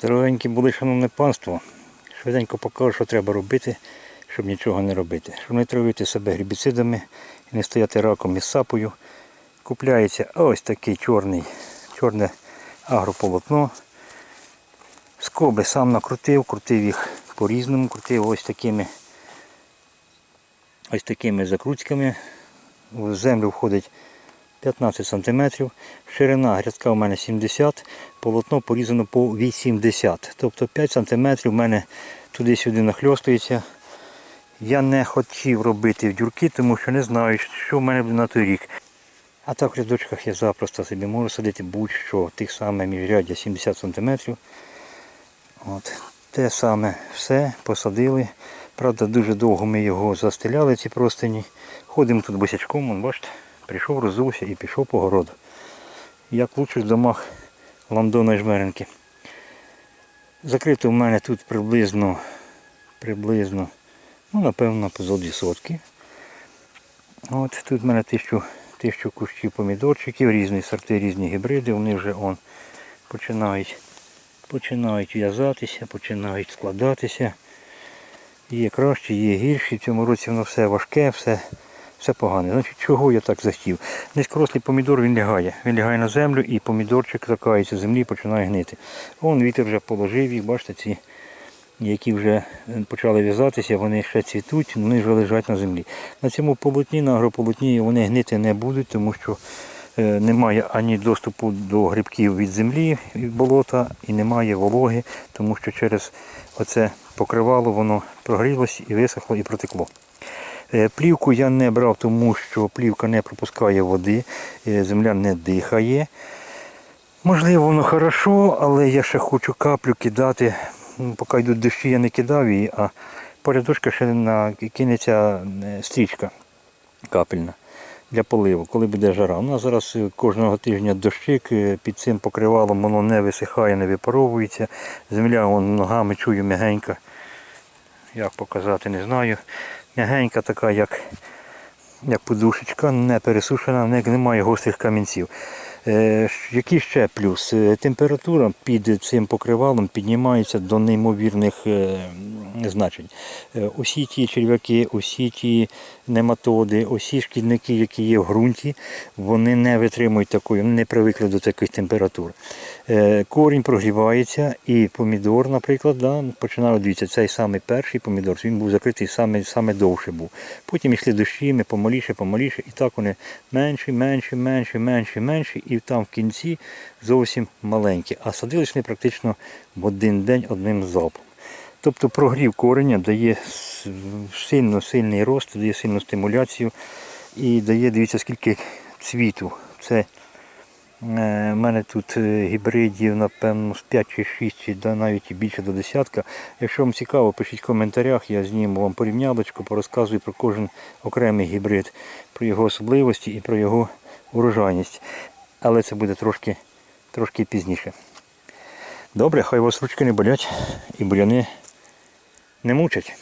Здоровенькі були, шановне панство. Швиденько покажу, що треба робити, щоб нічого не робити. Щоб не травити себе гербіцидами і не стояти раком із сапою. Купляється ось такий чорний, чорне агрополотно. Скоби сам накрутив, крутив їх по-різному, крутив ось такими ось такими закрутками. В землю входить 15 см, ширина грядка у мене 70 полотно порізано по 80 Тобто 5 см в мене туди-сюди нахльостується. Я не хотів робити в дюрки, тому що не знаю, що в мене буде на той рік. А так в рядочках я запросто собі можу садити будь-що, тих саме міжряддя 70 см. От. Те саме все посадили. Правда, дуже довго ми його застеляли, ці простині. Ходимо тут босячком, бачите, прийшов, розувся і пішов по городу. Як в лучших домах Лондона і Жмеренки. Закрито в мене тут приблизно, приблизно, ну напевно, по зо сотки. От тут в мене тисячу, тисячу кущів помідорчиків, різні сорти, різні гібриди, вони вже он починають, починають в'язатися, починають складатися. Є краще, є гірші. В цьому році воно все важке, все, все погане. Значить, чого я так захотів? Низькорослий помідор він лягає. Він лягає на землю і помідорчик закається з землі і починає гнити. Вон вітер вже положив їх, бачите, ці, які вже почали в'язатися, вони ще цвітуть, вони вже лежать на землі. На цьому полотні, на агрополотні вони гнити не будуть, тому що е, немає ані доступу до грибків від землі, від болота, і немає вологи, тому що через оце покривало воно прогрілось і висохло і протекло. Е, Плівку я не брав, тому що плівка не пропускає води, е, земля не дихає. Можливо, воно хорошо, але я ще хочу каплю кидати. Ну, Поки йдуть дощі, я не кидав її, а порядочка ще кинеться е, стрічка капельна для поливу, коли буде жара. У нас зараз кожного тижня дощик, під цим покривалом воно не висихає, не випаровується. Земля вон, ногами чую м'ягенька. Як показати, не знаю. М'ягенька така, як, як подушечка, не пересушена, не- немає гострих камінців. Е, який ще плюс? Е, Температура під цим покривалом піднімається до неймовірних е, значень. Е, Усі ті черв'яки, усі ті нематоди, усі шкідники, які є в ґрунті, вони не витримують такої, вони не привикли до таких температур. Е, Корінь прогрівається і помідор, наприклад, да, починав дивіться, цей самий перший помідор, він був закритий саме, саме довше був. Потім йшли дощі, ми помаліше, помаліше, і так вони менші, менші, менші, менші, менші, і там в кінці зовсім маленькі. А садились вони практично в один день одним залпом. Тобто прогрів кореня дає сильно сильний рост, дає сильну стимуляцію і дає, дивіться, скільки цвіту. Це у мене тут е, гібридів, напевно, з 5 чи 6, чи навіть більше до десятка. Якщо вам цікаво, пишіть в коментарях, я зніму вам порівнялочку, порозказую про кожен окремий гібрид, про його особливості і про його урожайність. Але це буде трошки, трошки пізніше. Добре, хай у вас ручки не болять і буряни не мучать.